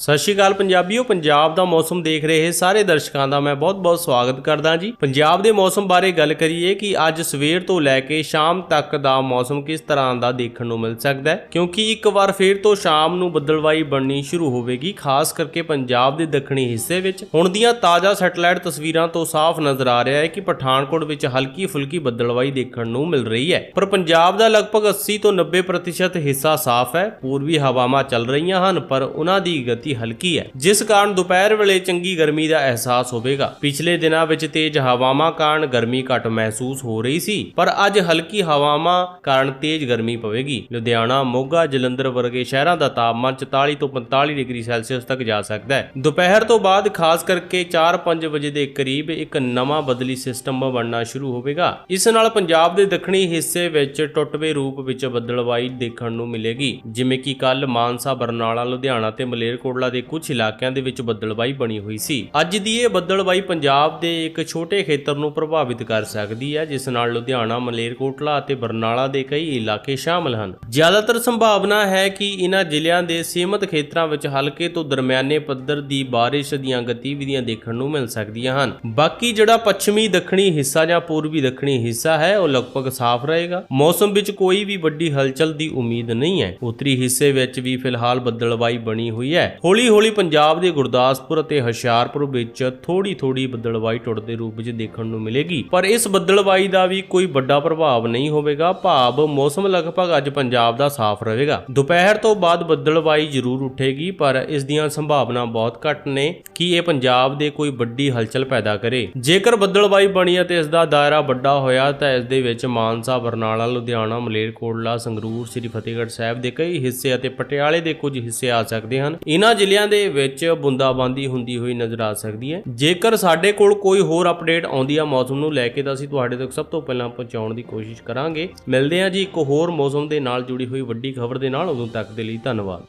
ਸਤਿ ਸ਼੍ਰੀ ਅਕਾਲ ਪੰਜਾਬੀਓ, ਪੰਜਾਬ ਦਾ ਮੌਸਮ ਦੇਖ ਰਹੇ ਸਾਰੇ ਦਰਸ਼ਕਾਂ ਦਾ ਮੈਂ ਬਹੁਤ-ਬਹੁਤ ਸਵਾਗਤ ਕਰਦਾ ਜੀ। ਪੰਜਾਬ ਦੇ ਮੌਸਮ ਬਾਰੇ ਗੱਲ ਕਰੀਏ ਕਿ ਅੱਜ ਸਵੇਰ ਤੋਂ ਲੈ ਕੇ ਸ਼ਾਮ ਤੱਕ ਦਾ ਮੌਸਮ ਕਿਸ ਤਰ੍ਹਾਂ ਦਾ ਦੇਖਣ ਨੂੰ ਮਿਲ ਸਕਦਾ ਹੈ? ਕਿਉਂਕਿ ਇੱਕ ਵਾਰ ਫੇਰ ਤੋਂ ਸ਼ਾਮ ਨੂੰ ਬੱਦਲਵਾਈ ਬਣਨੀ ਸ਼ੁਰੂ ਹੋਵੇਗੀ, ਖਾਸ ਕਰਕੇ ਪੰਜਾਬ ਦੇ ਦੱਖਣੀ ਹਿੱਸੇ ਵਿੱਚ। ਹੁਣ ਦੀਆਂ ਤਾਜ਼ਾ ਸੈਟੇਲਾਈਟ ਤਸਵੀਰਾਂ ਤੋਂ ਸਾਫ਼ ਨਜ਼ਰ ਆ ਰਿਹਾ ਹੈ ਕਿ ਪਠਾਨਕੋਟ ਵਿੱਚ ਹਲਕੀ ਫੁਲਕੀ ਬੱਦਲਵਾਈ ਦੇਖਣ ਨੂੰ ਮਿਲ ਰਹੀ ਹੈ। ਪਰ ਪੰਜਾਬ ਦਾ ਲਗਭਗ 80 ਤੋਂ 90% ਹਿੱਸਾ ਸਾਫ਼ ਹੈ। ਪੂਰਬੀ ਹਵਾਵਾਂ ਚੱਲ ਰਹੀਆਂ ਹਨ, ਪਰ ਉਹਨਾਂ ਦੀ ਗਤੀ ਹਲਕੀ ਹੈ, ਜਿਸ ਕਾਰਨ ਦੁਪਹਿਰ ਵੇਲੇ ਚੰਗੀ ਗਰਮੀ ਦਾ ਅਹਿਸਾਸ ਹੋਵੇਗਾ। ਪਿਛਲੇ ਦਿਨਾਂ ਵਿੱਚ ਤੇਜ਼ ਹਵਾਵਾਂ ਕਾਰਨ ਗਰਮੀ ਘੱਟ ਮਹਿਸੂਸ ਹੋ ਰਹੀ ਸੀ, ਪਰ ਅੱਜ ਹਲਕੀ ਹਵਾਵਾਂ ਕਾਰਨ ਤੇਜ਼ ਗਰਮੀ ਪਵੇਗੀ। ਲੁਧਿਆਣਾ, ਮੋਗਾ, ਜਲੰਧਰ ਵਰਗੇ ਸ਼ਹਿਰਾਂ ਦਾ ਤਾਪਮਾਨ 44 ਤੋਂ 45 ਡਿਗਰੀ ਸੈਲਸੀਅਸ ਤੱਕ ਜਾ ਸਕਦਾ ਹੈ। ਦੁਪਹਿਰ ਤੋਂ ਬਾਅਦ ਖਾਸ ਕਰਕੇ 4-5 ਵਜੇ ਦੇ ਕਰੀਬ ਇੱਕ ਨਵਾਂ ਬਦਲੀ ਸਿਸਟਮ ਬਣਨਾ ਸ਼ੁਰੂ ਹੋਵੇਗਾ। ਇਸ ਨਾਲ ਪੰਜਾਬ ਦੇ ਦੱਖਣੀ ਹਿੱਸੇ ਵਿੱਚ ਟੁੱਟਵੇਂ ਰੂਪ ਵਿੱਚ ਬੱਦਲਵਾਈ ਦੇਖਣ ਨੂੰ ਮਿਲੇਗੀ। ਜਿਵੇਂ ਕਿ ਕੱਲ ਮਾਨਸਾ, ਬਰਨਾਲਾ, ਲੁਧਿਆਣਾ ਤੇ ਮਲੇਰਕੋਟ ਮਲੇਰਕੋਟਲਾ ਦੇ ਕੁਝ ਇਲਾਕਿਆਂ ਦੇ ਵਿੱਚ ਬੱਦਲਵਾਈ ਬਣੀ ਹੋਈ ਸੀ। ਅੱਜ ਦੀ ਇਹ ਬੱਦਲਵਾਈ ਪੰਜਾਬ ਦੇ ਇੱਕ ਛੋਟੇ ਖੇਤਰ ਨੂੰ ਪ੍ਰਭਾਵਿਤ ਕਰ ਸਕਦੀ ਹੈ, ਜਿਸ ਨਾਲ ਲੁਧਿਆਣਾ, ਮਲੇਰਕੋਟਲਾ ਅਤੇ ਬਰਨਾਲਾ ਦੇ ਕਈ ਇਲਾਕੇ ਸ਼ਾਮਲ ਹਨ। ਜ਼ਿਆਦਾਤਰ ਸੰਭਾਵਨਾ ਹੈ ਕਿ ਇਹਨਾਂ ਜ਼ਿਲ੍ਹਿਆਂ ਦੇ ਸੀਮਤ ਖੇਤਰਾਂ ਵਿੱਚ ਹਲਕੇ ਤੋਂ ਦਰਮਿਆਨੇ ਪੱਧਰ ਦੀ ਬਾਰਿਸ਼ ਦੀਆਂ ਗਤੀਵਿਧੀਆਂ ਦੇਖਣ ਨੂੰ ਮਿਲ ਸਕਦੀਆਂ ਹਨ। ਬਾਕੀ ਜਿਹੜਾ ਪੱਛਮੀ ਦੱਖਣੀ ਹਿੱਸਾ ਜਾਂ ਪੂਰਬੀ ਦੱਖਣੀ ਹਿੱਸਾ ਹੈ, ਉਹ ਲਗਭਗ ਸਾਫ਼ ਰਹੇਗਾ। ਮੌਸਮ ਵਿੱਚ ਕੋਈ ਵੀ ਵੱਡੀ ਹਲਚਲ ਦੀ ਉਮੀਦ ਨਹੀਂ ਹੈ। ਉੱਤਰੀ ਹਿੱਸੇ ਵਿੱਚ ਵੀ ਫਿਲਹਾਲ ਬੱਦਲਵਾਈ ਬਣੀ ਹੋਈ ਹੈ। ਹੌਲੀ-ਹੌਲੀ ਪੰਜਾਬ ਦੇ ਗੁਰਦਾਸਪੁਰ ਅਤੇ ਹੁਸ਼ਿਆਰਪੁਰ ਵਿੱਚ ਥੋੜੀ-ਥੋੜੀ ਬੱਦਲਵਾਈ ਟੁੱਟਦੇ ਰੂਪ ਵਿੱਚ ਦੇਖਣ ਨੂੰ ਮਿਲੇਗੀ। ਪਰ ਇਸ ਬੱਦਲਵਾਈ ਦਾ ਵੀ ਕੋਈ ਵੱਡਾ ਪ੍ਰਭਾਵ ਨਹੀਂ ਹੋਵੇਗਾ। ਭਾਵ ਮੌਸਮ ਲਗਭਗ ਅੱਜ ਪੰਜਾਬ ਦਾ ਸਾਫ਼ ਰਹੇਗਾ। ਦੁਪਹਿਰ ਤੋਂ ਬਾਅਦ ਬੱਦਲਵਾਈ ਜ਼ਰੂਰ ਉੱਠੇਗੀ, ਪਰ ਇਸ ਦੀਆਂ ਸੰਭਾਵਨਾ ਬਹੁਤ ਘੱਟ ਨੇ ਕਿ ਇਹ ਪੰਜਾਬ ਦੇ ਕੋਈ ਵੱਡੀ ਹਲਚਲ ਪੈਦਾ ਕਰੇ। ਜੇਕਰ ਬੱਦਲਵਾਈ ਬਣੀ ਅਤੇ ਇਸ ਦਾ ਦਾਇਰਾ ਵੱਡਾ ਹੋਇਆ, ਤਾਂ ਇਸ ਦੇ ਵਿੱਚ ਮਾਨਸਾ, ਬਰਨਾਲਾ, ਲੁਧਿਆਣਾ, ਮਲੇਰਕੋਟਲਾ, ਸੰਗਰੂਰ, ਸ੍ਰੀ ਫਤਿਹਗੜ੍ਹ ਸਾਹਿਬ ਦੇ ਕਈ ਹਿੱਸੇ ਅਤੇ ਪਟਿਆਲੇ ਦੇ ਕੁਝ ਹਿੱਸੇ ਆ ਸਕਦੇ ਹਨ। ਇਹਨਾਂ ਇਹਨਾਂ ਜ਼ਿਲ੍ਹਿਆਂ ਦੇ ਵਿੱਚ ਬੁੰਦਾਬਾਂਦੀ ਹੁੰਦੀ ਹੋਈ ਨਜ਼ਰ ਆ ਸਕਦੀ ਹੈ। ਜੇਕਰ ਸਾਡੇ ਕੋਲ ਕੋਈ ਹੋਰ ਅਪਡੇਟ ਆਉਂਦੀ ਆ ਮੌਸਮ ਨੂੰ ਲੈ ਕੇ ਤਾਂ ਅਸੀਂ ਤੁਹਾਡੇ ਤੱਕ ਸਭ ਤੋਂ ਪਹਿਲਾਂ ਪਹੁੰਚਾਉਣ ਦੀ ਕੋਸ਼ਿਸ਼ ਕਰਾਂਗੇ। ਮਿਲਦੇ ਹਾਂ ਜੀ ਇੱਕ ਹੋਰ ਮੌਸਮ ਦੇ ਨਾਲ ਜੁੜੀ ਹੋਈ ਵੱਡੀ ਖਬਰ ਦੇ ਨਾਲ। ਉਦੋਂ ਤੱਕ ਦੇ ਲਈ ਧੰਨਵਾਦ।